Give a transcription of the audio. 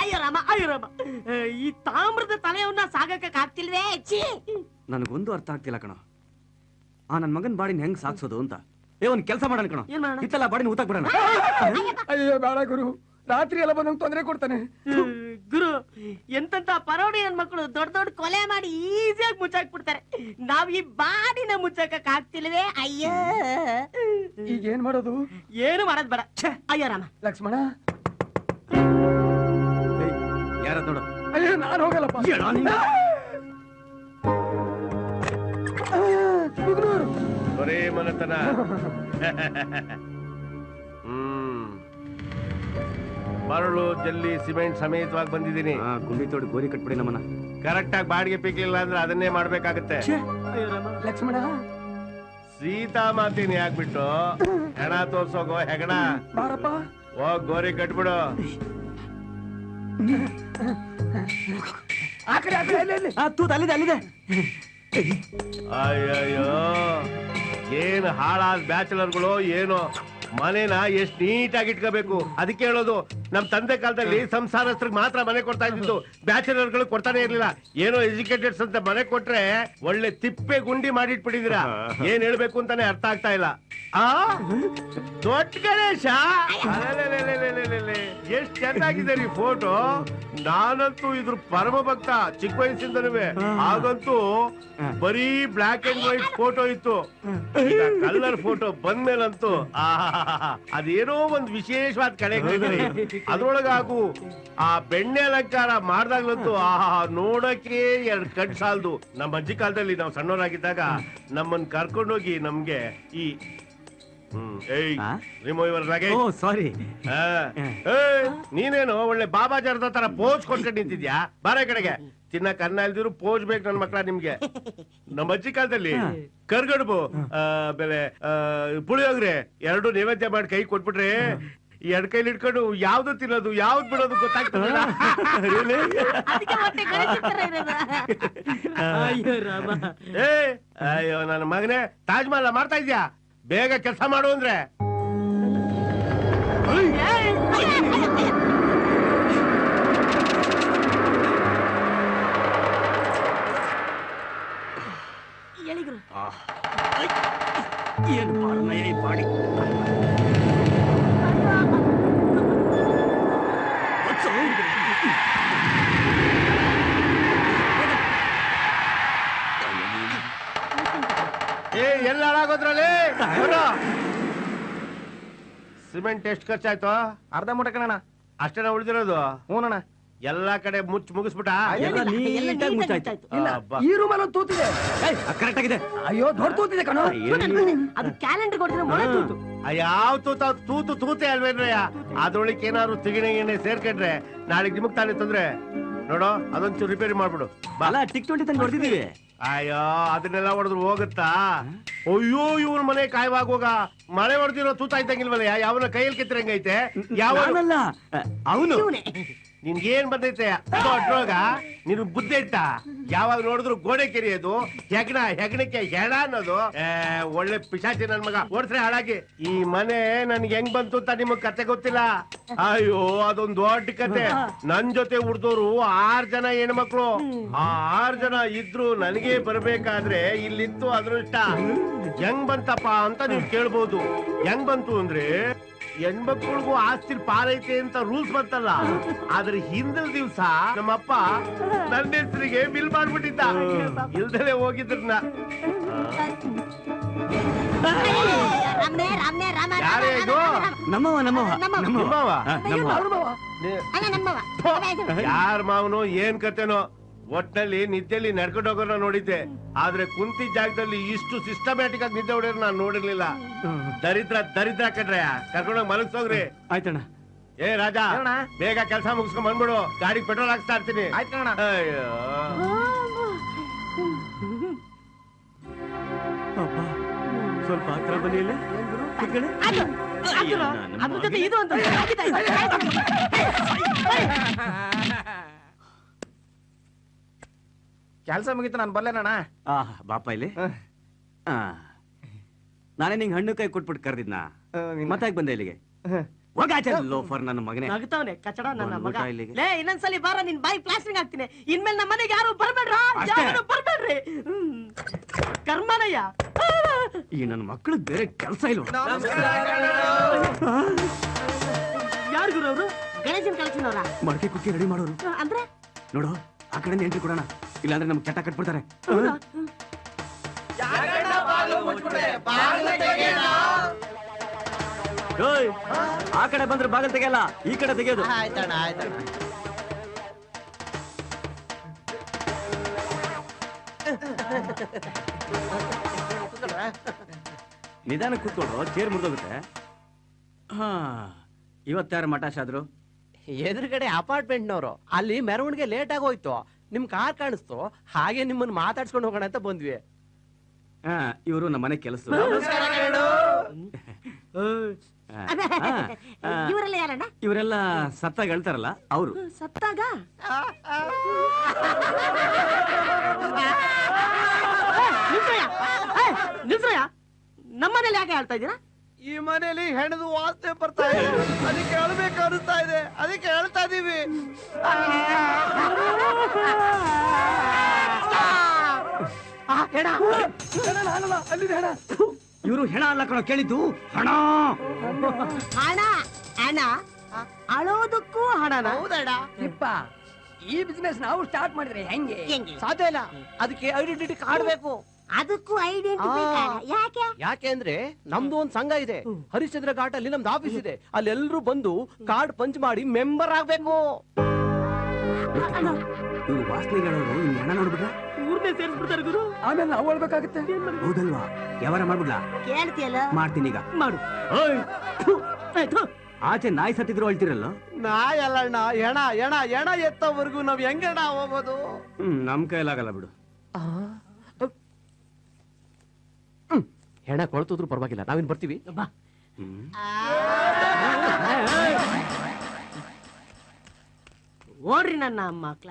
ಅಯ್ಯೋ ರಾಮ ಅಯ್ಯೋ ರಾಮ ಈ ತಾಮ್ರದ ತಲೆಯವನ್ನ ಸಾಗಕ್ಕೆ ಆಗ್ತಿಲ್ವೇ ಛೀ. ನನಗೊಂದು ಅರ್ಥ ಆಗ್ತಿಲ್ಲ ಕಣ. ಆ ನನ್ ಮಗನ್ ಬಾಡಿನ ಹೆಂಗ್ ಸಾಕ್ಸೋದು ಅಂತ. ಏ ಒಂದ್ ಕೆಲಸ ಮಾಡಣ ಕಣ. ಏನ್ ಮಾಡೋಣ? ಇತ್ತಲ್ಲ ಬಾಡಿನ ಊತಕ್ ಬಿಡೋಣ. ಅಯ್ಯೋ. ಬೇಡ ಗುರು. ರಾತ್ರಿ ಎಲ್ಲ ಬಂದಂಗ್ ತೊಂದರೆ ಕೊಡ್ತಾನೆ. ಗುರು ಎಂತೆಂತ ಪರೋಡಿ ಹೆಣ್ಮಕ್ಳು ದೊಡ್ಡ ದೊಡ್ಡ ಕೊಲೆ ಮಾಡಿ ಈಸಿಯಾಗಿ ಮುಚ್ಚಾಕ್ ಬಿಡ್ತಾರೆ ನಾವ್ ಈ ಬಾಡಿನ ಮುಚ್ಚಕ್ ಆಗ್ತಿಲ್ವೇ ಅಯ್ಯೋ. ಈಗ ಏನ್ ಮಾಡೋದು? ಏನು ಮಾಡೋದ್ ಬೇಡ. ಛೆ, ಅಯ್ಯೋ ರಾಮ. ಲಕ್ಷ್ಮಣ ನೋಡು. ಅಯ್ಯೋ ನಾನು ಹೋಗಲ್ಲಪ್ಪ. ಬರೇ ಮನತನ. ಹ್ಮ್. ಮರಳು ಜಲ್ಲಿ ಸಿಮೆಂಟ್ ಸಮೇತವಾಗಿ ಬಂದಿದ್ದೀನಿ. ಆ, ಗುಂಡಿ ತೋಡಿ ಗೋರಿ ಕಟ್ಬಿಡಿ ನಮ್ಮನ್ನ. ಕರೆಕ್ಟ್ ಆಗಿ ಬಾಡಿಗೆ ಪಿಕ್ಲಿಲ್ಲ ಅಂದ್ರೆ ಅದನ್ನೇ ಮಾಡ್ಬೇಕಾಗತ್ತೆ. ಲಕ್ಷ್ಮಣ. ಸೀತಾ ಮಾತೀನಿ ಹಾಕ್ಬಿಟ್ಟು ಹೆಣ ತೋರ್ಸೋಗೋ ಹೆಗಣ. ಓ ಹೋಗ್ ಗೋರಿ ಕಟ್ಬಿಡು. ಆ ಕಡೆ ಆ ಕಡೆ ಅಲ್ಲಿ ಅಲ್ಲಿ. ಆ ತೂತ್ ಅಲ್ಲಿದೆ ಅಲ್ಲಿದೆ. ಅಯ್ಯಯ್ಯೋ ಏನು ಹಾಳಾದ ಬ್ಯಾಚುಲರ್ಗಳು ಏನು? ಮನೇನ ಎಷ್ಟ್ ನೀಟಾಗಿ ಇಟ್ಕೋಬೇಕು ಅದಕ್ಕೆ ಹೇಳೋದು ನಮ್ ತಂದೆ ಕಾಲದಲ್ಲಿ ಸಂಸಾರಸ್ಥರಿಗೆ ಮಾತ್ರ ಮನೆ ಕೊಡ್ತಾ ಇದ್ದಿದ್ದು. ಬ್ಯಾಚುಲರ್ಗಳು ಕೊಡ್ತಾನೆ ಇರ್ಲಿಲ್ಲ. ಏನೋ ಎಜುಕೇಟೆಡ್ಸ್ ಅಂತ ಮನೆ ಕೊಟ್ರೆ ಒಳ್ಳೆ ತಿಪ್ಪೆ ಗುಂಡಿ ಮಾಡಿಟ್ಬಿಟ್ಟಿದೀರ ಏನ್ ಹೇಳ್ಬೇಕು ಅಂತಾನೆ ಅರ್ಥ ಆಗ್ತಾ ಇಲ್ಲ. ಆ? ದೊಡ್ಡ ಗಣೇಶ. ಎಷ್ಟ್ ಚೆನ್ನಾಗಿದೆ ಈ ಫೋಟೋ. ನಾನಂತೂ ಇದ್ರ ಪರಮ ಭಕ್ತ ಚಿಕ್ಕ ವಯಸ್ಸಿಂದನೂ ಆಗಂತೂ ಬರೀ ಬ್ಲಾಕ್ ಅಂಡ್ ವೈಟ್ ಫೋಟೋ ಇತ್ತು. ಕಲರ್ ಫೋಟೋ ಬಂದ್ಮೇಲಂತೂ ಆಹಾಹಾಹಾ. ಅದೇನೋ ಒಂದು ವಿಶೇಷವಾದ ಕಡೆ ಅದ್ರೊಳಗಾಗು ಆ ಬೆಣ್ಣೆ ಅಲಂಕಾರ ಮಾಡ್ದಾಗ್ಲಂತೂ ಆಹಾ ನೋಡಕ್ಕೆ ಎರಡ್ ಕಣ್ ಸಾಲ್ದು ನಮ್ಮ ಅಜ್ಜಿ ಕಾಲದಲ್ಲಿ ನಾವು ಸಣ್ಣವರಾಗಿದ್ದಾಗ ನಮ್ಮನ್ ಕರ್ಕೊಂಡೋಗಿ ನಮ್ಗೆ ಈ ಆ? Remove your luggage oh sorry ನೀನೇನು ಒಳ್ಳೆ ಬಾಬಾ ಜರ್ದ ತರ ಪೋಸ್ ಕೊಟ್ಕೊಂಡು ನಿಂತಿದ್ಯಾ? ಬಾರ ಈ ಕಡೆಗೆ. ತಿನ್ನಕ್ ಅನ್ನ ಇಲ್ದಿರು ಪೋಸ್ ಬೇಕು ನನ್ ಮಕ್ಳ ನಿಮ್ಗೆ. ನಮ್ಮ ಅಜ್ಜಿ ಕಾಲದಲ್ಲಿ ಕರ್ಗಡುಬು ಆ, ಆಮೇಲೆ ಆ, ಪುಳಿಯೋಗ್ರೆ ಎರಡು ನೈವೇದ್ಯ ಮಾಡಿ ಕೈ ಕೊಟ್ಬಿಟ್ರೆ ಈ ಎರಡ್ ಕೈಲಿ ಇಟ್ಕೊಂಡು ಯಾವ್ದು ತಿನ್ನೋದು ಯಾವ್ದು ಬಿಡೋದು ಗೊತ್ತಾಗ್ತದಲ್ಲ? ಅಯ್ಯೋ ನನ್ನ ಮಗನೇ ತಾಜ್ಮಹಲ್ ಮಾಡ್ತಾ ಇದ್ಯಾ? ಬೇಗ ಕೆಲಸ ಮಾಡು ಅಂದ್ರೆ ಸಿಮೆಂಟ್ ಎಷ್ಟು ಖರ್ಚಾಯ್ತು? ಅರ್ಧ ಮೂಟ ಕಣಣ್ಣ. ಅಷ್ಟೇನ ಉಳಿದಿರೋದು? ಹ್ಞೂನಣ್ಣ ಎಲ್ಲಾ ಕಡೆ ಮುಚ್ಚ ಮುಗಿಸ್ಬಿಟ್ಟ? ಎಲ್ಲ ನೀಟಾಗಿ ಮುಚ್ಚಾಯ್ತು. ಇಲ್ಲ ಅಬ್ಬಾ. ಈ ರೂಮಲ್ಲಿ ತೂತಿದೆ. ಕರೆಕ್ಟ್ ಆಗಿದೆ. ಅಯ್ಯೋ ದೊಡ್ಡ ತೂತಿದೆ ಕಣೋ. ಅದು ಕ್ಯಾಲೆಂಡರ್ ಕೊಡಿದ್ರೆ ಮೊಳೆ ತೂತು. ಯಾವ ತೂತ? ತೂತು ತೂತೆ ಅಲ್ವೇನ್ರಯ್ಯ ಅದ್ರೊಳಗೆ ಏನಾದ್ರು ತಿಗಿಣೆ ಗಿಣೆ ಸೇರ್ಕೊಂಡ್ರೆ ನಾಳೆ ನಿಮಗ್ ತಾನೇ ತೊಂದ್ರೆ. ನೋಡೋ ಅದೊಂಚೂರು ರಿಪೇರಿ ಮಾಡ್ಬಿಡು. ಬಾ. ಅಲ್ಲ ಟಿಕ್ ಟ್ವೆಂಟಿ ತಂದು ಹೊಡೆದಿದ್ದೀವಿ. ಅಯ್ಯೋ ಅದನ್ನೆಲ್ಲ ಹೊಡೆದ್ರು ಹೋಗುತ್ತಾ? ಅಯ್ಯೋ ಇವ್ರ ಮನೆ ಕಾಯುವಾಗ ಮಳೆ ಹೊಡೆದಿರೋ ತೂತ ಇದ್ದಂಗಿಲ್ವಲ್ಲ ಯಾವನ ಕೈಯಲ್ಲಿ ಕೆತ್ತಿರಂಗೈತೆ. ಯಾವ ಅವನು. ಇವನೇ. ನಿನ್ಗೇನ್ ಬಂದೈತೆ? ದೊಡ್ಡೋಗ ನೀನು ಬುದ್ಧಿ ಐತಾ ಯಾವಾಗ ನೋಡಿದ್ರು ಗೋಡೆ ಕೆರೆಯೋದು ಹೆಗ್ಣ ಹೆಗ್ಣಕ್ಕೆ ಹೆಣ ಅನ್ನೋದು. ಒಳ್ಳೆ ಪಿಶಾಚಿ ನನ್ ಮಗ. ಓಡಿಸ್ರೆ ಹಾಳಾಗಿ. ಈ ಮನೆ ನನ್ಗೆ ಹೆಂಗ್ ಬಂತು ಅಂತ ನಿಮಗ್ ಕತೆ ಗೊತ್ತಿಲ್ಲ? ಅಯ್ಯೋ, ಅದೊಂದ್ ದೊಡ್ಡ ಕತೆ. ನನ್ ಜೊತೆ ಹುಡ್ದೋರು ಆರ್ ಜನ ಹೆಣ್ಮಕ್ಳು. ಆ ಆರ್ ಜನ ಇದ್ರು ನನಗೆ ಬರ್ಬೇಕಾದ್ರೆ ಇಲ್ಲಿತ್ತು ಅದೃಷ್ಟ. ಹೆಂಗ್ ಬಂತಪ್ಪ ಅಂತ ನೀವ್ ಕೇಳ್ಬೋದು. ಹೆಂಗ್ ಬಂತು ಅಂದ್ರೆ ಹೆಣ್ಮಕ್ಳಿಗೂ ಆಸ್ತಿ ಪಾಲೈತೆ ಅಂತ ರೂಲ್ಸ್ ಬಂತಲ್ಲ ಆದ್ರೆ ಹಿಂದಿನ ದಿವ್ಸ ನಮ್ಮಪ್ಪ ನನ್ನ ಹೆಸರಿಗೆ ಬಿಲ್ ಮಾಡ್ಬಿಟ್ಟಿದ್ದ. ಇಲ್ದಲೆ ಹೋಗಿದ್ರನ್ನ. ಯಾರೇ ರಾಮ, ಇದು? ನಮ್ಮವ ನಮ್ಮವ ನಮ್ಮವ. ನಮ್ಮವ ಯಾರ ಮಾವನು ಏನ್ ಕತೆನೋ. ಒಟ್ನಲ್ಲಿ ನಿದ್ದೆಯಲ್ಲಿ ನಡ್ಕೊಂಡು ಹೋಗೋಣ ನೋಡಿದ್ದೆ. ಆದ್ರೆ ಕುಂತಿ ಜಾಗದಲ್ಲಿ ಇಷ್ಟು ಸಿಸ್ಟಮ್ಯಾಟಿಕ್ ಆಗಿ ನಿದ್ದೆ ಹೊಡೆಯೋರು ನಾನು ನೋಡಿರ್ಲಿಲ್ಲ. ದರಿದ್ರ ದರಿದ್ರ ಕಟ್ರೆ ಕರ್ಕೊಂಡೋಗಿ ಮಲಗ್ಸೋಗ್ರಿ ಆಯ್ತಣ್ಣ. ಏ ರಾಜ? ಬೇಗ ಕೆಲಸ ಮುಗಿಸ್ಕೊಂಡ್ ಬಂದ್ಬಿಡು. ಗಾಡಿಗೆ ಪೆಟ್ರೋಲ್ ಹಾಕ್ಸ್ತಾ ಇರ್ತೀನಿ. ಅಯ್ಯೋ. ಅಪ್ಪ ಸ್ವಲ್ಪ ಹತ್ರ ಬನ್ನಿ ಇಲ್ಲಿ. ಕೂತ್ಕೊಳ್ಳಿ. ಅದು ಅದು ಅಯ್ಯೋ, ಅದ್ರ ಜೊತೆ ಇದು ಅಂತ. ಕೆಲಸ ಮುಗಿತು ನಾನು ಬರ್ಲೇನಣ್ಣ? ಆ ಬಾಪ ಇಲ್ಲಿ. ಆ ನಾನೇ ನಿಂಗೆ ಹಣ್ಣು ಕೈ ಕೊಟ್ಬಿಟ್ಟು ಕರೆದಿದ್ನ? ಮತ್ತೆ ಬಂದೆ ಇಲ್ಲಿಗೆ? ಹೋಗಾಚೆ ಲೋಫರ್ ನನ್ನ ಮಗನೇ. ನಗ್ತಾವನೆ ಕಚಡ ನನ್ನ ಮಗ. ಬಂದ್ಬಿಟ್ಟ ಇಲ್ಲಿಗೆ. ಲೇ ಇನ್ನೊಂದ್ಸಲಿ ಬಾರ ನಿನ್ ಬಾಯಿ ಪ್ಲಾಸ್ಟಿಂಗ್ ಹಾಕ್ತೀನಿ. ಇನ್ಮೇಲೆ ನಮ್ಮ ಮನೆಗೆ ಯಾರು ಬರ್ಬೇಡ್ರ? ಅಷ್ಟೇ. ಯಾರು ಬರ್ಬೇಡ್ರಿ. ಹ್ಮ್. ಕರ್ಮನಯ್ಯ. ಈ ನನ್ನ ಮಕ್ಕಳು ಬೇರೆ ಕೆಲಸ ಇಲ್ಲ ಯಾರು ಗುರು ಅವರು? ಗಣೇಶನ್ ಕಳಿಸಿನವ್ರ? ಮಡಕೆ ಕುಕ್ಕಿ ರೆಡಿ ಮಾಡೋರು. ಅಂದ್ರೆ? ನೋಡು ಆ ಕಡೆ ಎಂಟ್ರಿ ಕೊಡೋಣ. ಇಲ್ಲಾಂದ್ರೆ ನಮ್ಗೆ ಚಟ ಕಟ್ಬಿಡ್ತಾರೆ. ಓಯ್, ಆ ಕಡೆ ಬಂದ್ರೆ ಬಾಗಿಲು ತೆಗೆಯಲ್ಲ ಈ ಕಡೆ ತೆಗೆಯೋದು. ಆಯ್ತಣ್ಣ ಆಯ್ತಣ್ಣ. ನಿಧಾನ ಕೂತ್ಕೊಂಡು ಚೇರ್ ಮುರಿದೋಗುತ್ತೆ. ಹಾ ಇವತ್ತಾರು ಮಟಾಶ್ ಆದ್ರು? ಎದುರುಗಡೆ ಅಪಾರ್ಟ್ಮೆಂಟ್ನವರು ಅಲ್ಲಿ ಮೆರವಣಿಗೆ ಲೇಟ್ ಆಗೋಯ್ತು ನಿಮ್ ಕಾರ್ ಕಾಣಿಸ್ತು ಹಾಗೆ ನಿಮ್ಮನ್ನ ಮಾತಾಡ್ಸ್ಕೊಂಡು ಹೋಗೋಣ ಅಂತ ಬಂದ್ವಿ. ಆ, ಇವರು ನಮ್ಮ ಮನೆ ಕೆಲಸ. ಇವರೆಲ್ಲ ಯಾರಣ್ಣ? ಇವರೆಲ್ಲ ಸತ್ತಾಗ ಹೇಳ್ತಾರಲ್ಲ ಅವರು. ಸತ್ತಾಗ? ನಿಲ್ಸಯ್ಯ ನಮ್ಮನೇಲಿ ಯಾಕೆ ಹೇಳ್ತಾ ಇದ್ದೀರಾ? ಈ ಮನೇಲಿ ಹೆಣದು ವಾಸನೆ ಬರ್ತಾ ಇದೆ. ಅದಕ್ಕೆ ಹೇಳ್ಬೇಕು ಅನಿಸ್ತಾ ಇದೆ. ಅದಕ್ಕೆ ಹೇಳ್ತಾ ಇದೀವಿ. ಇವರು ಹೆಣ ಅಲ್ಲ ಕಣ ಕೇಳಿದ್ದು? ಹಣ. ಹಣ ಹಣ. ಅಳೋದಕ್ಕೂ ಹಣನ. ಹೌದಾ ಇಪ್ಪ ಈ ಬಿಸ್ನೆಸ್ ನಾವು ಸ್ಟಾರ್ಟ್ ಮಾಡಿದ್ರೆ ಹೆಂಗೆ? ಹೆಂಗೆ? ಸಾಧ್ಯ ಇಲ್ಲ. ಅದಕ್ಕೆ ಐಡೆಂಟಿಟಿ ಕಾರ್ಡ್ ಬೇಕು. ಅದಕ್ಕೂ ಐಡೆಂಟಿಫೈ ಆ. ಯಾಕೆ? ಯಾಕೆ ಅಂದ್ರೆ ನಮ್ದು ಒಂದ್ ಸಂಘ ಇದೆ. ಹರಿಶ್ಚಂದ್ರ ಘಾಟ್ ಅಲ್ಲಿ ನಮ್ದು ಆಫೀಸ್ ಇದೆ. ಅಲ್ಲಿ ಎಲ್ರು ಬಂದು ಕಾರ್ಡ್ ಪಂಚ್ ಮಾಡಿ ಮೆಂಬರ್ ಆಗ್ಬೇಕು. ಇವ್ರು ವಾಸನೆಗೆ ಹೇಳೋರು ಇನ್ ನೋಡ್ಬಿಟ್ರ? ಊರ್ನೇ ಸೇರಿಸ್ಬಿಡ್ತಾರೆ ಗುರು. ಆಮೇಲೆ ನಾವು ಹೇಳ್ಬೇಕಾಗುತ್ತೆ ಹೌದಲ್ವಾ? ಯಾವಾರ ಮಾಡ್ಬಿಡ್ಲಾ? ಕೇಳ್ತಿಯಲ್ಲ? ಮಾಡ್ತೀನಿ ಈಗ. ಮಾಡು. ಥು, ಆಯ್ತು. ಆಚೆ ನಾಯಿ ಸತ್ತಿದ್ರು ಅಳ್ತಿರಲ್ಲ? ನಾಯ್ ಅಲ್ಲಣ್ಣ ಎಣ ಎಣ ಎಣ ಎತ್ತವರೆಗೂ ನಾವ್ ಹೆಂಗಣ್ಣ ಹೋಗೋದು? ಹ್ಮ್ ನಮ್ ಕೈಲಾಗಲ್ಲ ಬಿಡು. ಹೆಣ ಕೊಳ್ತಿದ್ರು ಪರವಾಗಿಲ್ಲ. ನಾವಿನ್ ಬರ್ತೀವಿ. ಓಡ್ರಿ ನನ್ನ ಮಕ್ಳ.